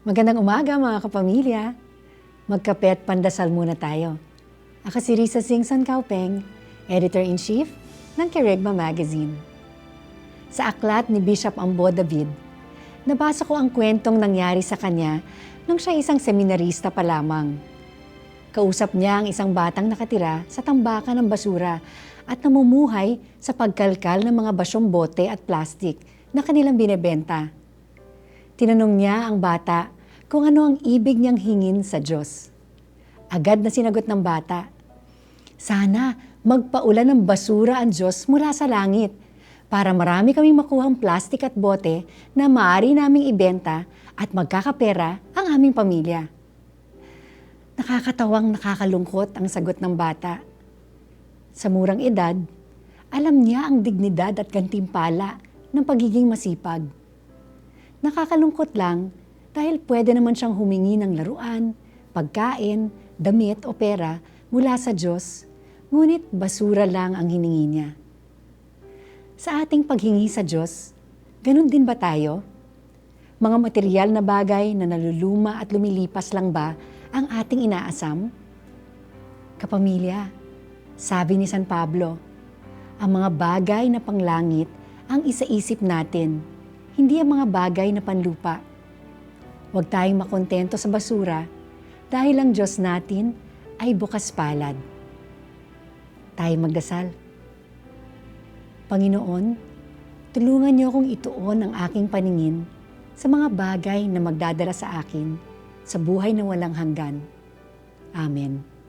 Magandang umaga mga kapamilya. Magkape at pandasal muna tayo. Ako si Risa Singson Kaupeng, Editor-in-Chief ng Keregma Magazine. Sa aklat ni Bishop Ambo David, nabasa ko ang kwentong nangyari sa kanya nung siya isang seminarista pa lamang. Kausap niya ang isang batang nakatira sa tambakan ng basura at namumuhay sa pagkalkal ng mga basyong bote at plastik na kanilang binebenta. Tinanong niya ang bata kung ano ang ibig niyang hingin sa Diyos. Agad na sinagot ng bata, Sana magpaulan ng basura ang Diyos mula sa langit para marami kaming makuhang plastik at bote na maaari naming ibenta at magkakapera ang aming pamilya. Nakakatawang nakakalungkot ang sagot ng bata. Sa murang edad, alam niya ang dignidad at gantimpala ng pagiging masipag. Nakakalungkot lang dahil pwede naman siyang humingi ng laruan, pagkain, damit o pera mula sa Diyos, ngunit basura lang ang hiningi niya. Sa ating paghingi sa Diyos, ganun din ba tayo? Mga material na bagay na naluluma at lumilipas lang ba ang ating inaasam? Kapamilya, sabi ni San Pablo, ang mga bagay na panglangit ang isaisip natin, hindi ang mga bagay na panlupa. Huwag tayong makontento sa basura dahil ang Diyos natin ay bukas palad. Tayo magdasal. Panginoon, tulungan niyo akong ituon ang aking paningin sa mga bagay na magdadala sa akin sa buhay na walang hanggan. Amen.